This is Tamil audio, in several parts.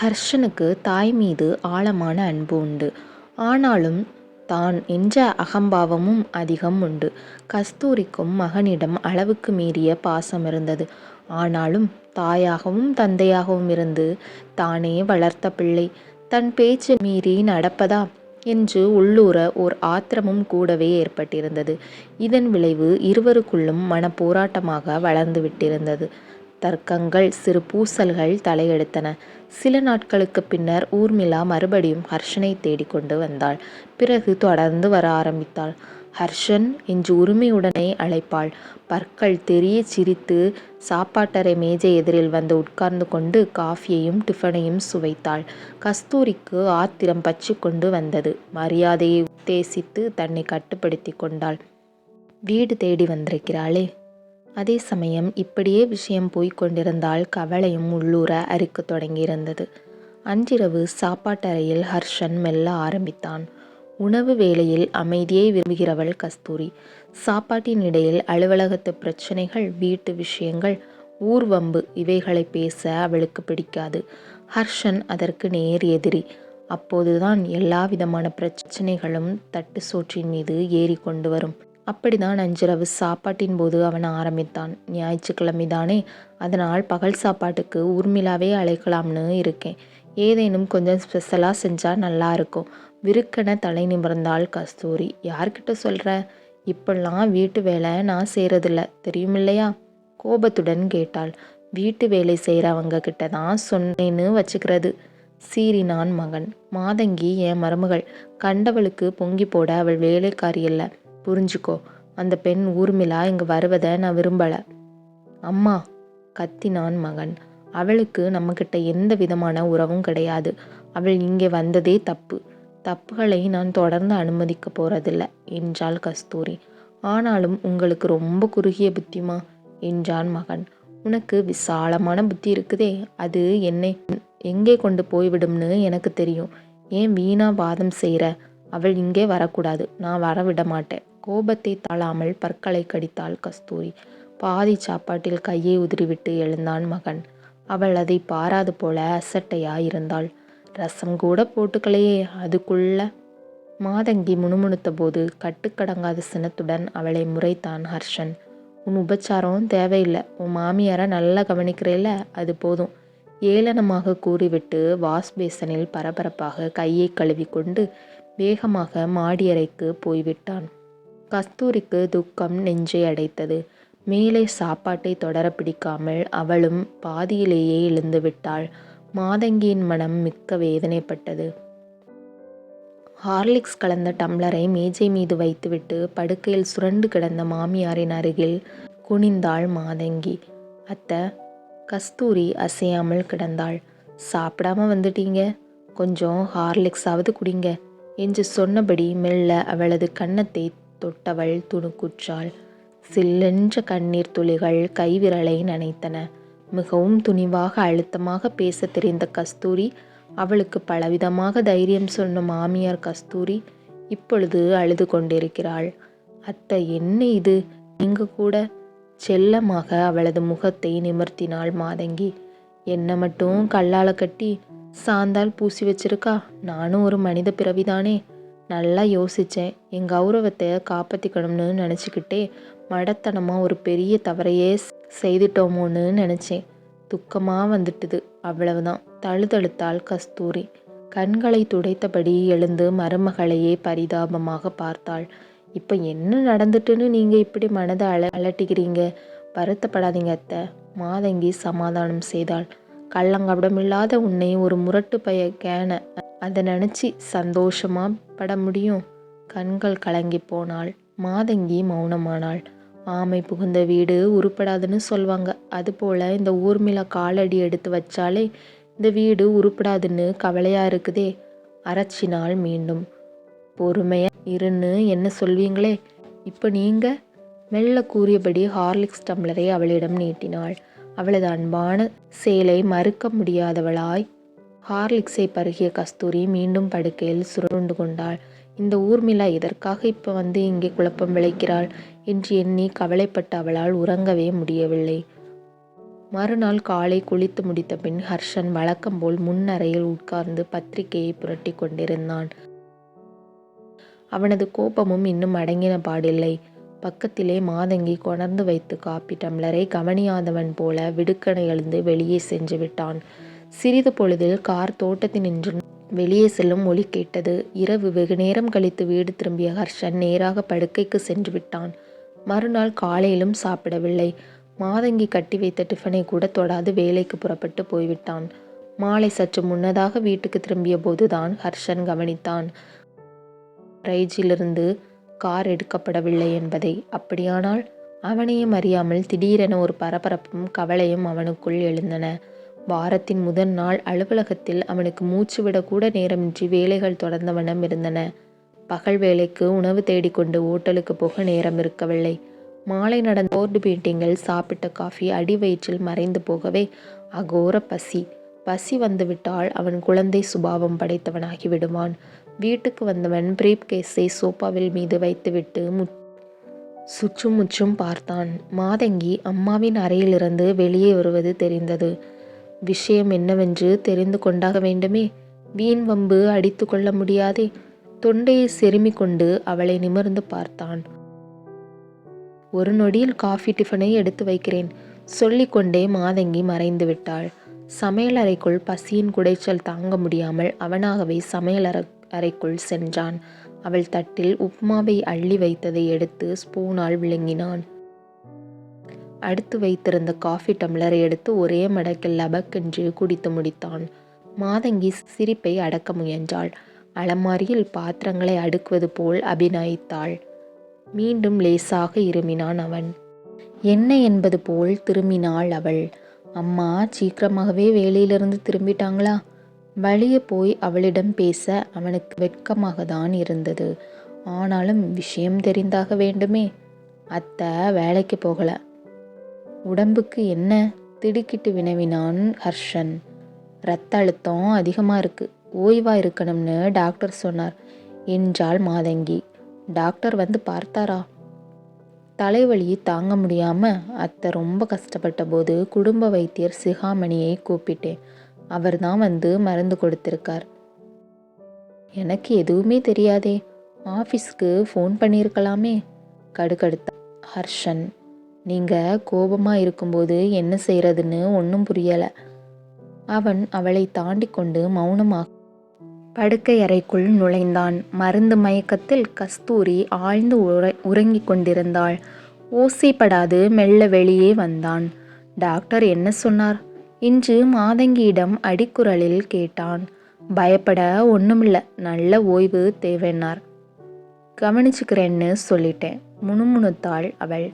ஹர்ஷனுக்கு தாய் மீது ஆழமான அன்பு உண்டு. ஆனாலும் தான் என்ற அகம்பாவமும் அதிகம் உண்டு. கஸ்தூரிக்கும் மகனிடம் அளவுக்கு மீறிய பாசம் இருந்தது. ஆனாலும் தாயாகவும் தந்தையாகவும் இருந்து தானே வளர்த்த பிள்ளை தன் பேச்சு மீறி நடப்பதா என்று உள்ளூர ஓர் ஆத்திரமும் கூடவே ஏற்பட்டிருந்தது. இதன் விளைவு இருவருக்குள்ளும் மனப்போராட்டமாக வளர்ந்துவிட்டிருந்தது. தர்க்கங்கள் சிறு பூசல்கள் தலையெடுத்தன. சில நாட்களுக்குப் பின்னர் ஊர்மிளா மறுபடியும் ஹர்ஷனை தேடிக்கொண்டு வந்தாள். பிறகு தொடர்ந்து வர ஆரம்பித்தாள். ஹர்ஷன் என்று உரிமையுடனே அழைப்பாள். பற்கள் தெரியச் சிரித்து சாப்பாட்டறை மேஜை எதிரில் வந்து உட்கார்ந்து கொண்டு காஃபியையும் டிஃபனையும் சுவைத்தாள். கஸ்தூரிக்கு ஆத்திரம் பச்சு கொண்டு வந்தது. மரியாதையை உத்தேசித்து தன்னை கட்டுப்படுத்தி கொண்டாள். வீடு தேடி வந்திருக்கிறாளே. அதே சமயம் இப்படியே விஷயம் போய்க் கொண்டிருந்தால் கவலையும் உள்ளூர அரிக்க தொடங்கியிருந்தது. அன்றிரவு சாப்பாட்டறையில் ஹர்ஷன் மெல்ல ஆரம்பித்தான். உணவு வேளையில் அமைதியை விரும்புகிறவள் கஸ்தூரி. சாப்பாட்டின் இடையில் அலுவலகத்து பிரச்சனைகள் வீட்டு விஷயங்கள் ஊர்வம்பு இவைகளை இவைகளைப் பேச அவளுக்குப் பிடிக்காது. ஹர்ஷன் அதற்கு நேர் எதிரி. அப்போதுதான் எல்லாவிதமான பிரச்சனைகளும் தட்டு சோற்றின் மீது ஏறி கொண்டு வரும். அப்படிதான் அஞ்சிரவு சாப்பாட்டின் போது அவன் ஆரம்பித்தான். ஞாயிற்றுக்கிழமை தானே அதனால் பகல் சாப்பாட்டுக்கு ஊர்மிளாவை அழைக்கலாம்னு இருக்கேன். ஏதேனும் கொஞ்சம் ஸ்பெஷலாக செஞ்சால் நல்லா இருக்கும். விருக்கென தலை நிமிர்ந்தாள் கஸ்தூரி. யார்கிட்ட சொல்கிற இப்பெல்லாம் வீட்டு வேலை நான் செய்கிறதில்ல தெரியுமில்லையா? கோபத்துடன் கேட்டாள். வீட்டு வேலை செய்கிறவங்க கிட்ட தான் சொன்னேன்னு வச்சுக்கிறது சீறினான் மகன். மாதங்கி என் மருமகள். கண்டவளுக்கு பொங்கி போட அவள் வேலைக்காரியல்ல. புரிஞ்சுக்கோ. அந்த பெண் ஊர்மிளா இங்கே வருவதை நான் விரும்பலை அம்மா. கத்தினான் மகன். அவளுக்கு நம்மக்கிட்ட எந்த விதமான உறவும் கிடையாது. அவள் இங்கே வந்ததே தப்பு. தப்புகளை நான் தொடர்ந்து அனுமதிக்க போறதில்லை என்றாள் கஸ்தூரி. ஆனாலும் உங்களுக்கு ரொம்ப குறுகிய புத்திமா? என்றான் மகன். உனக்கு விசாலமான புத்தி இருக்குதே அது என்னை எங்கே கொண்டு போய்விடும்னு எனக்கு தெரியும். ஏன் வீணா வாதம் செய்கிற அவள் இங்கே வரக்கூடாது. நான் வர மாட்டேன் கோபத்தை தாளாமல் பற்களை கடித்தாள் கஸ்தூரி. பாதி சாப்பாட்டில் கையை உதிரிவிட்டு எழுந்தான் மகன். அவள் அதை பாராது போல அசட்டையாயிருந்தாள். ரசம் கூட போட்டுக்கலையே அதுக்குள்ள? மாதங்கி முணுமுணுத்த போது கட்டுக்கடங்காத சினத்துடன் அவளை முறைத்தான் ஹர்ஷன். உன் உபச்சாரம் தேவையில்லை உன் மாமியாரை நல்லா கவனிக்கிறேல்ல அது போதும். ஏளனமாக கூறிவிட்டு வாஷ் பேசனில் பரபரப்பாக கையை கழுவி கொண்டு வேகமாக மாடியறைக்கு போய்விட்டான். கஸ்தூரிக்கு துக்கம் நெஞ்சை அடைத்தது. மேலே சாப்பாட்டைத் தொடரப் பிடிக்காமல் அவளும் பாதியிலேயே எழுந்துவிட்டாள். மாதங்கியின் மனம் மிக்க வேதனைப்பட்டது. ஹார்லிக்ஸ் கலந்த டம்ளரை மேஜை மீது வைத்துவிட்டு படுக்கையில் சுரண்டு கிடந்த மாமியாரின் அருகில் குனிந்தாள் மாதங்கி. அத்த. கஸ்தூரி அசையாமல் கிடந்தாள். சாப்பிடாம வந்துட்டீங்க. கொஞ்சம் ஹார்லிக்ஸாவது குடிங்க. என்று சொன்னபடி மெல்ல அவளது கன்னத்தைத் தொட்டவள் துணுக்குற்றாள். சில்லென்ற கண்ணீர் துளிகள் கைவிரலை நனைத்தன. மிகவும் துணிவாக அழுத்தமாக பேச தெரிந்த கஸ்தூரி அவளுக்கு பலவிதமாக தைரியம் சொன்ன மாமியார் கஸ்தூரி இப்பொழுது அழுது கொண்டிருக்கிறாள். அத்தை என்ன இது நீங்க கூட? செல்லமாக அவளது முகத்தை நிமிர்த்தினாள் மாதங்கி. என்ன மட்டும் கல்லால கட்டி சாந்தால் பூசி வச்சிருக்கா? நானும் ஒரு மனித பிறவிதானே. நல்லா யோசித்தேன் என் கௌரவத்தை காப்பாற்றிக்கணும்னு நினச்சிக்கிட்டே மடத்தனமாக ஒரு பெரிய தவறையே செய்துட்டோமோன்னு நினச்சேன் துக்கமாக வந்துட்டுது அவ்வளவுதான் தழுதழுத்தாள் கஸ்தூரி. கண்களை துடைத்தபடி எழுந்து மருமகளையே பரிதாபமாக பார்த்தாள். இப்போ என்ன நடந்துட்டுன்னு நீங்கள் இப்படி மனதை அல அலட்டிக்கிறீங்க? வருத்தப்படாதீங்க அத்தை மாதங்கி சமாதானம் செய்தாள். கள்ளங்கபடமில்லாத உன்னை ஒரு முரட்டு பய கேன அதை நினச்சி சந்தோஷமாக பட முடியும்? கண்கள் கலங்கி போனாள். மாதங்கி மௌனமானாள். ஆமை புகுந்த வீடு உருப்படாதுன்னு சொல்வாங்க. அதுபோல் இந்த ஊர்மிளா காலடி எடுத்து வச்சாலே இந்த வீடு உருப்படாதுன்னு கவலையாக இருக்குதே. அரைச்சினால் மீண்டும். பொறுமையாக இருன்னு என்ன சொல்வீங்களே. இப்போ நீங்கள் மெல்ல கூறியபடி ஹார்லிக்ஸ் டம்ளரை அவளிடம் நீட்டினாள். அவளது அன்பான செயலை மறுக்க முடியாதவளாய் ஹார்லிக்ஸை பருகிய கஸ்தூரி மீண்டும் படுக்கையில் சுருண்டு கொண்டாள். இந்த ஊர்மிளா இதற்காக இப்போ வந்து இங்கே குழப்பம் விளைக்கிறாள்? என்று எண்ணி கவலைப்பட்ட அவளால் உறங்கவே முடியவில்லை. மறுநாள் காலை குளித்து முடித்த பின் ஹர்ஷன் வழக்கம் போல் முன்னறையில் உட்கார்ந்து பத்திரிகையை புரட்டி கொண்டிருந்தான் அவனது கோபமும் இன்னும் அடங்கின பாடில்லை பக்கத்திலே மாதங்கி கொணர்ந்து வைத்து காப்பி டம்ளரை கவனியாதவன் போல விடுக்கணை எழுந்து வெளியே சென்று விட்டான் சிறிது பொழுதில் கார் தோட்டத்தினின்று வெளியே செல்லும் ஒலி கேட்டது. இரவு வெகு நேரம் கழித்து வீடு திரும்பிய ஹர்ஷன் நேராக படுக்கைக்கு சென்று விட்டான். மறுநாள் காலையிலும் சாப்பிடவில்லை. மாதங்கி கட்டி வைத்த டிஃபனை கூட தொடாது வேலைக்கு புறப்பட்டு போய்விட்டான். மாலை சற்று முன்னதாக வீட்டுக்கு திரும்பிய போதுதான் ஹர்ஷன் கவனித்தான். ரைஜிலிருந்து கார் எடுக்கப்படவில்லை என்பதை. அப்படியானால் அவனையும் அறியாமல் திடீரென ஒரு பரபரப்பும் கவலையும் அவனுக்குள் எழுந்தன. வாரத்தின் முதல் நாள் அலுவலகத்தில் அவனுக்கு மூச்சு விடக்கூட நேரமின்றி வேலைகள் தொடர்ந்த வண்ணம் இருந்தன. பகல் வேலைக்கு உணவு தேடிக்கொண்டு ஓட்டலுக்கு போக நேரம் இருக்கவில்லை. மாலை நடந்த போர்டு மீட்டிங்கில் சாப்பிட்ட காஃபி அடி வயிற்றில் மறைந்து போகவே அகோர பசி. பசி வந்துவிட்டால் அவன் குழந்தை சுபாவம் படைத்தவனாகி விடுவான். வீட்டுக்கு வந்தவன் பிரீப் கேஸை சோஃபாவில் மீது வைத்துவிட்டு மு சுற்றும் முற்றும் பார்த்தான். மாதங்கி அம்மாவின் அறையிலிருந்து வெளியே வருவது தெரிந்தது. விஷயம் என்னவென்று தெரிந்து கொண்டாக வேண்டுமே. வீண் வம்பு அடித்து கொள்ள முடியாதே. தொண்டையை செருமிக் கொண்டு அவளை நிமிர்ந்து பார்த்தான். ஒரு நொடியில் காஃபி டிஃபனை எடுத்து வைக்கிறேன் சொல்லிக்கொண்டே மாதங்கி மறைந்து விட்டாள். சமையலறைக்குள் பசியின் குடைச்சல் தாங்க முடியாமல் அவனாகவே சமையலற அறைக்குள் சென்றான். அவள் தட்டில் உப்மாவை அள்ளி வைத்ததை எடுத்து ஸ்பூனால் விழுங்கினான். அடுத்து வைத்திருந்த காஃபி டம்ளரை எடுத்து ஒரே மடக்கில் லபக்கென்று குடித்து முடித்தான். மாதங்கி சிரிப்பை அடக்க முயன்றாள். அலமாரியில் பாத்திரங்களை அடுக்குவது போல் அபிநயித்தாள். மீண்டும் லேசாக இருமினான் அவன். என்ன என்பது போல் திரும்பினாள் அவள். அம்மா சீக்கிரமாகவே வேலையிலிருந்து திரும்பிட்டாங்களா? வழியே போய் அவளிடம் பேச அவனுக்கு வெட்கமாக தான் இருந்தது. ஆனாலும் விஷயம் தெரிந்தாக வேண்டுமே. அத்தை வேலைக்கு போகல. உடம்புக்கு என்ன திடுக்கிட்டு வினவினான் ஹர்ஷன். ரத்த அழுத்தம் அதிகமாக இருக்குது ஓய்வாக இருக்கணும்னு டாக்டர் சொன்னார். என்றாள் மாதங்கி. டாக்டர் வந்து பார்த்தாரா? தலைவலி தாங்க முடியாமல் அத்தை ரொம்ப கஷ்டப்பட்ட போது குடும்ப வைத்தியர் சிகாமணியை கூப்பிட்டேன். அவர் தான் வந்து மருந்து கொடுத்திருக்கார். எனக்கு எதுவுமே தெரியாதே. ஆஃபீஸ்க்கு ஃபோன் பண்ணியிருக்கலாமே. கடுக்கடுத்த ஹர்ஷன் நீங்கள் கோபமாக இருக்கும்போது என்ன செய்கிறதுன்னு ஒன்றும் புரியலை. அவன் அவளை தாண்டி கொண்டு மௌனமாக படுக்கை அறைக்குள் நுழைந்தான். மருந்து மயக்கத்தில் கஸ்தூரி ஆழ்ந்து உற உறங்கிக் கொண்டிருந்தாள். ஓசைப்படாது மெல்ல வெளியே வந்தான். டாக்டர் என்ன சொன்னார்? இன்று மாதங்கியிடம் அடிக்குரலில் கேட்டான். பயப்பட ஒன்றுமில்ல நல்ல ஓய்வு தேவைன்னார். கவனிச்சுக்கிறேன்னு சொல்லிட்டேன் முணுமுணுத்தாள் அவள்.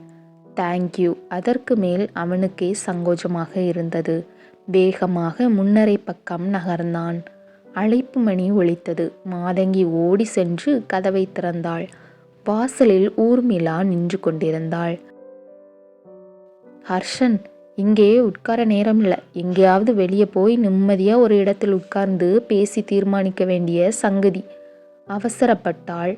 தேங்க்யூ அதற்கு மேல் அவனுக்கே சங்கோஜமாக இருந்தது. வேகமாக முன்னரை பக்கம் நகர்ந்தான். அழைப்பு மணி ஒழித்தது மாதங்கி ஓடி சென்று கதவை திறந்தாள். வாசலில் ஊர்மிளா நின்று கொண்டிருந்தாள். ஹர்ஷன் இங்கே உட்கார நேரம் இல்லை எங்கேயாவது வெளியே போய் நிம்மதியாக ஒரு இடத்தில் உட்கார்ந்து பேசி தீர்மானிக்க வேண்டிய சங்கதி. அவசரப்பட்டாள்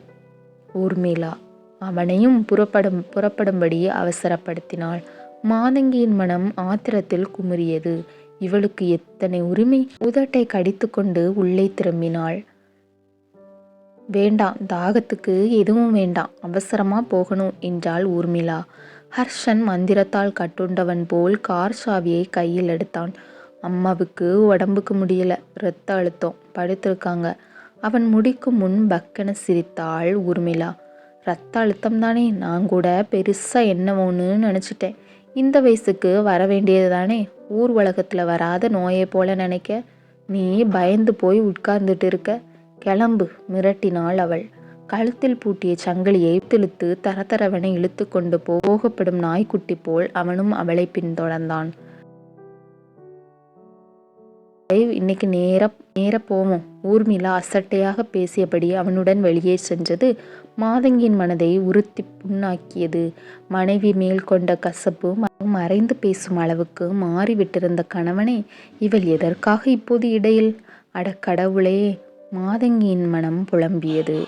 ஊர்மிளா. அவனையும் புறப்படும் புறப்படும்படி அவசரப்படுத்தினாள். மாதங்கியின் மனம் ஆத்திரத்தில் குமுறியது. இவளுக்கு எத்தனை உரிமை? உதட்டை கடித்துக்கொண்டு உள்ளே திரும்பினாள். வேண்டாம் தாகத்துக்கு எதுவும் வேண்டாம். அவசரமா போகணும் என்றாள் ஊர்மிளா. ஹர்ஷன் மந்திரத்தால் கட்டுண்டவன் போல் கார் சாவியை கையில் எடுத்தான். அம்மாவுக்கு உடம்புக்கு முடியல. இரத்த அழுத்தம். படுத்திருக்காங்க. அவன் முடிக்கும் முன் பக்கென சிரித்தாள் ஊர்மிளா. ரத்த அழுத்தம் தானே நான் கூட பெருசாக என்னவோன்னு நினச்சிட்டேன். இந்த வயசுக்கு வர வேண்டியது தானே ஊர் உலகத்தில் வராத நோயை போல நினைக்க. நீ பயந்து போய் உட்கார்ந்துட்டு இருக்க. கிளம்பு மிரட்டினாள் அவள். கழுத்தில் பூட்டிய சங்கிலியை திழுத்து தரதரவனை இழுத்து கொண்டு போகப்படும் நாய்க்குட்டி போல் அவனும் அவளை பின்தொடர்ந்தான். இன்னைக்கு நேர நேர போவோம். ஊர்மிளா அசட்டையாக பேசியபடி அவனுடன் வெளியே சென்றது மாதங்கியின் மனதை உறுத்தி புண்ணாக்கியது. மனைவி மேல் கொண்ட கசப்பு மறைந்து பேசும் அளவுக்கு மாறிவிட்டிருந்த கணவனை இவள் எதற்காக இப்போது இடையில்? அட கடவுளே மாதங்கியின் மனம் புலம்பியது.